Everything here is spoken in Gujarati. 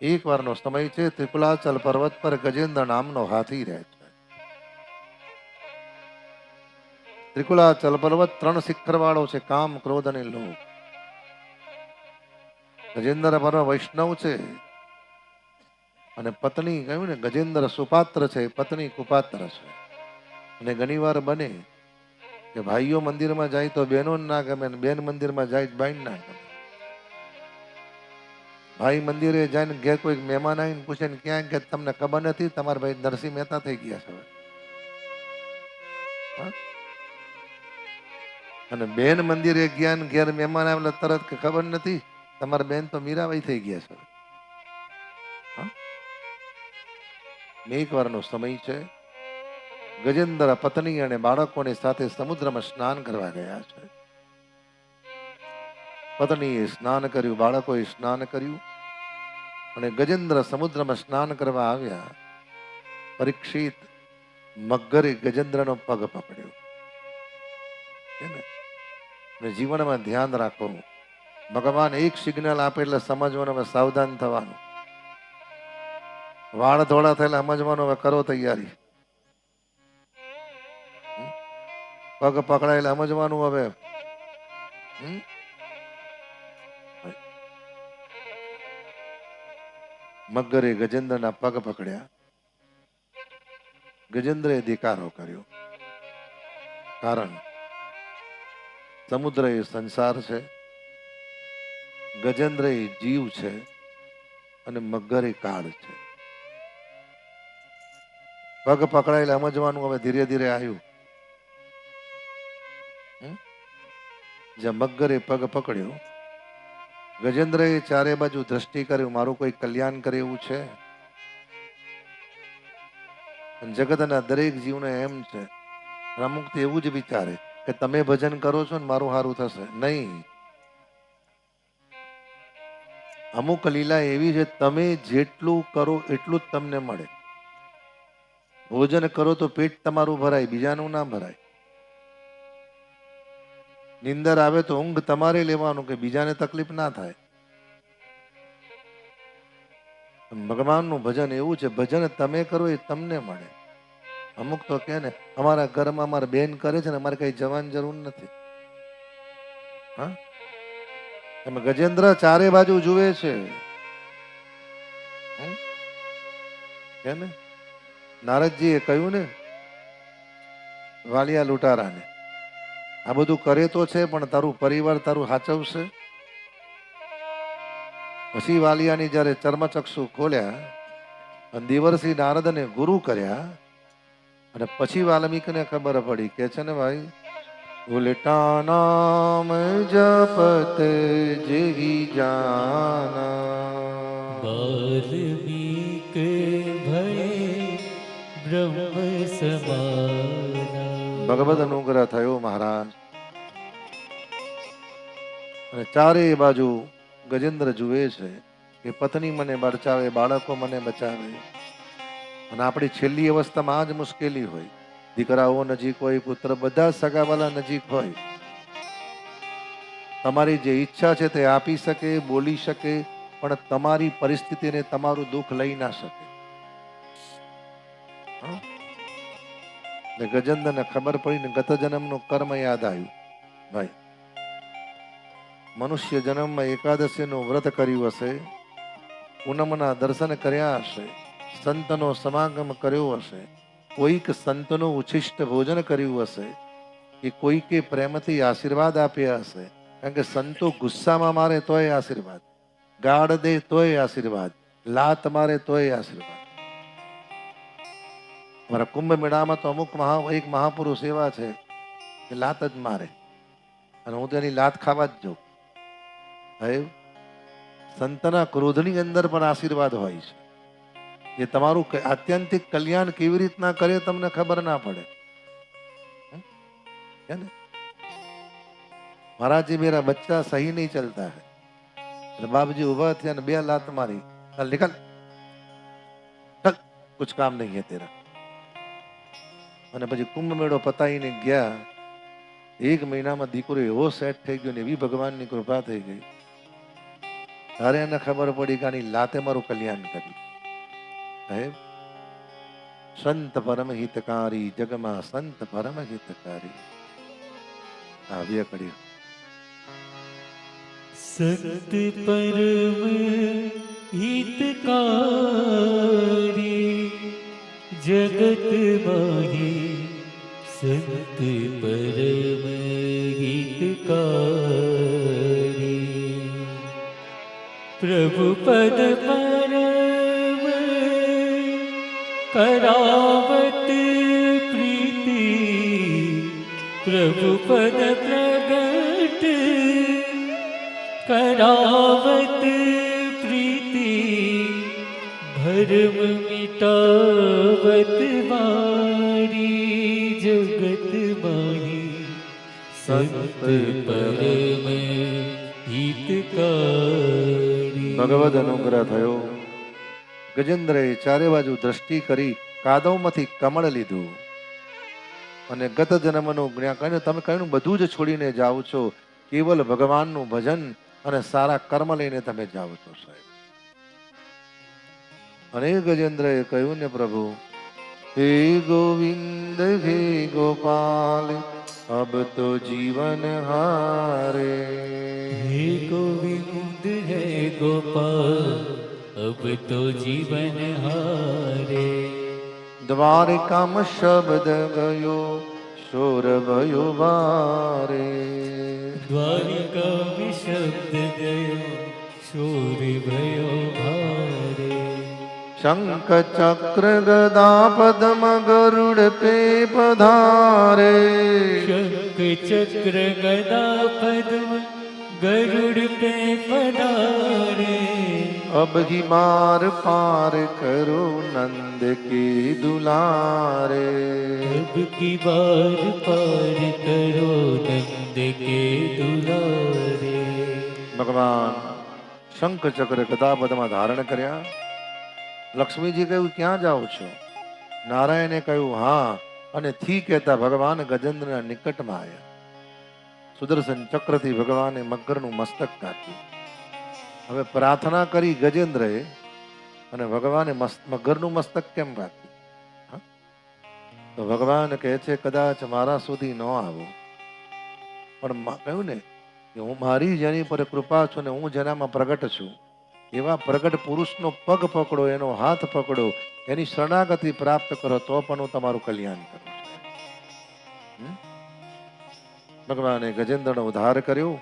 એક વારનો સમય છે ત્રિકુલાચલ પર્વત પર ગજેન્દ્ર નામનો હાથી રહે ત્રિકુલાચલ પર્વત ત્રણ શિખર વાળો છે, કામ, ક્રોધ અને લોભ. ગજેન્દ્ર પર્વ વૈષ્ણવ છે અને પત્ની કહ્યું ને, ગજેન્દ્ર સુપાત્ર છે, પત્ની કુપાત્ર છે. અને ઘણીવાર બને કે ભાઈઓ મંદિરમાં જાય તો બહેનો ના ગમે અને બેન મંદિરમાં જાય બાઈ ના ગમે. ભાઈ મંદિરે જઈને ઘેર કોઈક મહેમાન આવીને પૂછે ને ક્યાં કે તમને ખબર નથી? તમારા ભાઈ નરસિંહ મહેતા થઈ ગયા છે હવે. અને બેન મંદિરે ગયા ને ઘેર મહેમાન આવેલા તરત કે ખબર નથી? તમારા બેન તો મીરાબાઈ થઈ ગયા છે? એક વારનો સમય છે. ગજેન્દ્ર પત્ની અને બાળકોની સાથે સમુદ્રમાં સ્નાન કરવા ગયા છે. પત્નીએ સ્નાન કર્યું, બાળકોએ સ્નાન કર્યું. અને ગજેન્દ્ર સમુદ્રમાં સ્નાન કરવા આવ્યા, પરીક્ષિત મગરે ગજેન્દ્રનો પગ પકડ્યો. અને જીવનમાં ધ્યાન રાખો. ભગવાન એક સિગ્નલ આપે એટલે સમજવાનું, હવે સાવધાન થવાનું. વાળ ધોળા થયેલા સમજવાનું, હવે કરો તૈયારી. પગ પકડાયેલા સમજવાનું, હવે. હમ? મગરે ગજેન્દ્રના પગ પકડ્યા. ગજેન્દ્રએ ધિકારો કર્યો. કારણ, સમુદ્ર એ સંસાર છે. ગજેન્દ્ર એ જીવ છે અને મગર એ કાળ છે. પગ પકડાયેલા સમજવાનું હવે ધીરે ધીરે આવ્યું. જ્યાં મગરે પગ પકડ્યો ગજેન્દ્રએ ચારે બાજુ દ્રષ્ટિ કર્યું, મારું કોઈ કલ્યાણ કરે એવું છે? જગતના દરેક જીવને એમ છે અમુક એવું જ વિચારે કે તમે ભજન કરો છો ને મારું સારું થશે. નહીં. અમુક લીલા એવી છે, તમે જેટલું કરો એટલું જ તમને મળે. ભોજન કરો તો પેટ તમારું ભરાય, બીજાનું ના ભરાય. નિંદર આવે તો ઊંઘ તમારે લેવાનું કે બીજાને તકલીફ ના થાય. ભગવાનનું ભજન એવું છે, ભજન તમે કરો એ તમને મળે. અમુક તો કે ને, અમારા ઘરમાં અમારા બેન કરે છે ને, અમારે કઈ જવાની જરૂર નથી. હા? તમે ગજેન્દ્ર ચારે બાજુ જુએ છે? કે ને? નારદજીએ કહ્યું ને, વાલિયા લૂંટારાને આ બધું કરે તો છે, પણ તારું પરિવાર તારું સાચવશે પછી વાલિયાની જ્યારે ચર્મચક્ષુ ખોલ્યા, અને દેવરસિંહ નારદને ગુરુ કર્યા, અને પછી વાલ્મીકને ખબર પડી કે છે ને ભાઈ ઉલટા નામ જપત જેહી જાના ભગવદ અનુગ્રહ થયો મહારાજ. અને ચારે બાજુ ગજેન્દ્ર જુએ છે કે પત્ની મને બચાવે, બાળકો મને બચાવે. અને આપણી છેલ્લી અવસ્થામાં આ જ મુશ્કેલી હોય. દીકરાઓ નજીક હોય, પુત્ર બધા સગાવાલા નજીક હોય. તમારી જે ઈચ્છા છે તે આપી શકે, બોલી શકે, પણ તમારી પરિસ્થિતિને તમારું દુઃખ લઈ ના શકે. હા? ને ગજેન્દ્રને ખબર પડી ને ગત જન્મનું કર્મ યાદ આવ્યું. ભાઈ, મનુષ્ય જન્મમાં એકાદશીનું વ્રત કર્યું હશે, પૂનમના દર્શન કર્યા હશે, સંતનો સમાગમ કર્યો હશે, કોઈક સંતનું ઉચ્છિષ્ટ ભોજન કર્યું હશે કે કોઈકે પ્રેમથી આશીર્વાદ આપ્યા હશે. કારણ કે સંતો ગુસ્સામાં મારે તોય આશીર્વાદ ગાળ દે તોય આશીર્વાદ, લાત મારે તોય આશીર્વાદ. મારા કુંભ મેળામાં તો અમુક મહા, એક મહાપુરુષ એવા છે એ લાત જ મારે. અને હું તેની લાત ખાવા જ જોઉં. હવે સંતના ક્રોધની અંદર પણ આશીર્વાદ હોય છે. એ તમારું આત્યંતિક કલ્યાણ કેવી રીતના કરે તમને ખબર ના પડે. મહારાજી મેરા બચ્ચા સહી નહીં ચલતા હે. બાપજી ઊભા થયા ને બે લાત મારી. ચાલ નિકલ ચલ, કુછ કામ નહીં હે તેરા. અને પછી કુંભ મેળો પતાવીને ગયા. એક મહિનામાં દીકરો એવો સેટ થઈ ગયો ને એવી ભગવાનની કૃપા થઈ ગઈ. ત્યારે એને ખબર પડી કે આની લાતે મારું કલ્યાણ કર્યું. સાહેબ સંત પરમ હિતકારી જગમાં સંત પરમ હિતકારી આવ્યા કરી સંત પરમ હિતકારી. જગત માહી સંત પરમ ગીતકારી પ્રભુ પદ પરમ કરાવત પ્રીતિ પ્રભુ પદ પ્રગટ કરાવત ભરમ મિટાવત મારી જગત માહી સંત પરમ હિતકારી ભગવદ અનુગ્રહ થયો ગજેન્દ્રએ ચારે બાજુ દ્રષ્ટિ કરી કાદવમાંથી કમળ લીધું અને ગત જન્મનું જ્ઞાન કહ્યું તમે કહ્યું, બધું જ છોડીને જાઓ છો. કેવલ ભગવાનનું ભજન અને સારા કર્મ લઈને તમે જાઓ છો સાહેબ. અને ગજેન્દ્રએ કહ્યું ને પ્રભુ હે ગોવિંદ હે ગોપાલ અબ તો જીવન હારે. હે ગોવિંદ હે ગોપાલ અબ તો જીવન હારે. દ્વારકામ શબ્દ ગયો શોર ભયો ભારે દ્વારકા શબ્દ ગયો શોર ભયો ભારે શંખ ચક્ર ગદા પદ્મ ગરુડ પે પધારે शंख चक्र गदा पद्म गरुड़ पे पधारे અબ હિ માર પાર કરો નંદ કે દુલારે अब की बार पार करो नंद के दुलारे ભગવાન શંખ ચક્ર ગદા પદ્મમાં ધારણ કર્યા લક્ષ્મીજી કહ્યું, ક્યાં જાઓ છો? નારાયણે કહ્યું, હા. અને થી કહેતા, ભગવાન ગજેન્દ્રના નિકટમાં આવ્યા સુદર્શન ચક્રથી ભગવાને મકરનું મસ્તક કાપ્યું. હવે પ્રાર્થના કરી ગજેન્દ્રએ અને ભગવાને મગરનું મસ્તક કેમ હા? તો ભગવાન કહે છે, કદાચ મારા સુધી ન આવો. પણ કહ્યું ને કે હું મારી જેની પર કૃપા છું ને હું જેનામાં પ્રગટ છું એવા પ્રગટ પુરુષનો પગ પકડો, એનો હાથ પકડો, એની શરણાગતિ પ્રાપ્ત કરો, તો પણ હું તમારું કલ્યાણ કરું? ભગવાને ગજેન્દ્રનો ઉદ્ધાર કર્યો